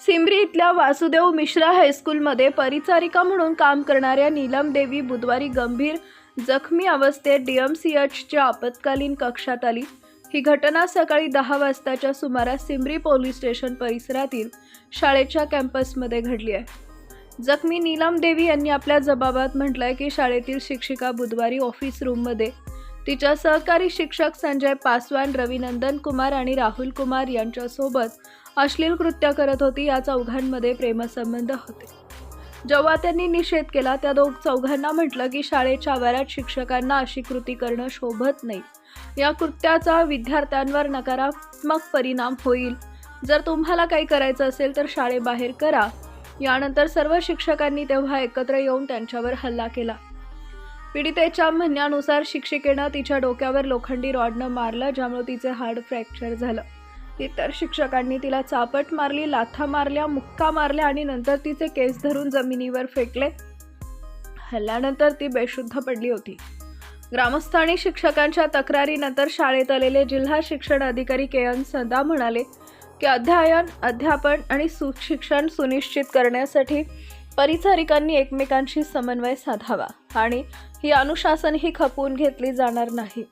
सिमरी इथल्या वासुदेव मिश्रा हायस्कूलमध्ये परिचारिका म्हणून काम करणाऱ्या नीलम देवी बुधवारी गंभीर जखमी अवस्थेत डीएमसीएचच्या आपत्कालीन कक्षात आली. ही घटना सकाळी दहा वाजताच्या सुमारास सिमरी पोलीस स्टेशन परिसरातील शाळेच्या कॅम्पसमध्ये घडली आहे. जखमी नीलम देवी यांनी आपल्या जबाबात म्हटलंय की शाळेतील शिक्षिका बुधवारी ऑफिस रूममध्ये तिच्या सहकारी शिक्षक संजय पासवान रविनंदन कुमार आणि राहुल कुमार यांच्यासोबत अश्लील कृत्य करत होती या चौघांमध्ये प्रेमसंबंध होते. जेव्हा त्यांनी निषेध केला त्या दोघ चौघांना म्हटलं की शाळेच्या आवारात शिक्षकांना अशी कृती करणं शोभत नाही. या कृत्याचा विद्यार्थ्यांवर नकारात्मक परिणाम होईल. जर तुम्हाला काही करायचं असेल तर शाळेबाहेर करा. यानंतर सर्व शिक्षकांनी तेव्हा एकत्र येऊन त्यांच्यावर हल्ला केला. पीडितेच्या म्हणण्यानुसार शिक्षिकेनं तिच्या डोक्यावर लोखंडी रॉडनं मारलं ज्यामुळे तिचे हार्ड फ्रॅक्चर झालं. इतर शिक्षकांनी तिला चापट मारली लाथा मारल्या मुक्का मारल्या आणि नंतर तिचे केस धरून जमिनीवर फेकले. हल्ल्यानंतर ती बेशुद्ध पडली होती. ग्रामस्थानी शिक्षकांच्या तक्रारीनंतर शाळेत आलेले जिल्हा शिक्षण अधिकारी के. एन. सदा म्हणाले की अध्ययन अध्यापन आणि सुशिक्षण सुनिश्चित करण्यासाठी परिचारिकांनी एकमेकांशी समन्वय साधावा आणि ही अनुशासन ही खपवून घेतली जाणार नाही.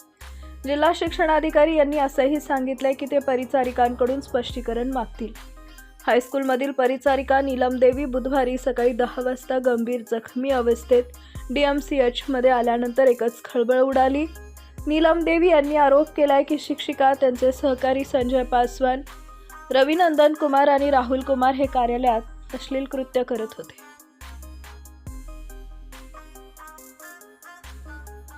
जिल्हा शिक्षणाधिकारी यांनी असंही सांगितलंय की ते परिचारिकांकडून स्पष्टीकरण मागतील. हायस्कूलमधील परिचारिका नीलम देवी बुधवारी सकाळी दहा वाजता गंभीर जखमी अवस्थेत डी एम सी एचमध्ये आल्यानंतर एकच खळबळ उडाली. नीलम देवी यांनी आरोप केलाय की शिक्षिका त्यांचे सहकारी संजय पासवान रविनंदन कुमार आणि राहुल कुमार हे कार्यालयात अश्लील कृत्य करत होते.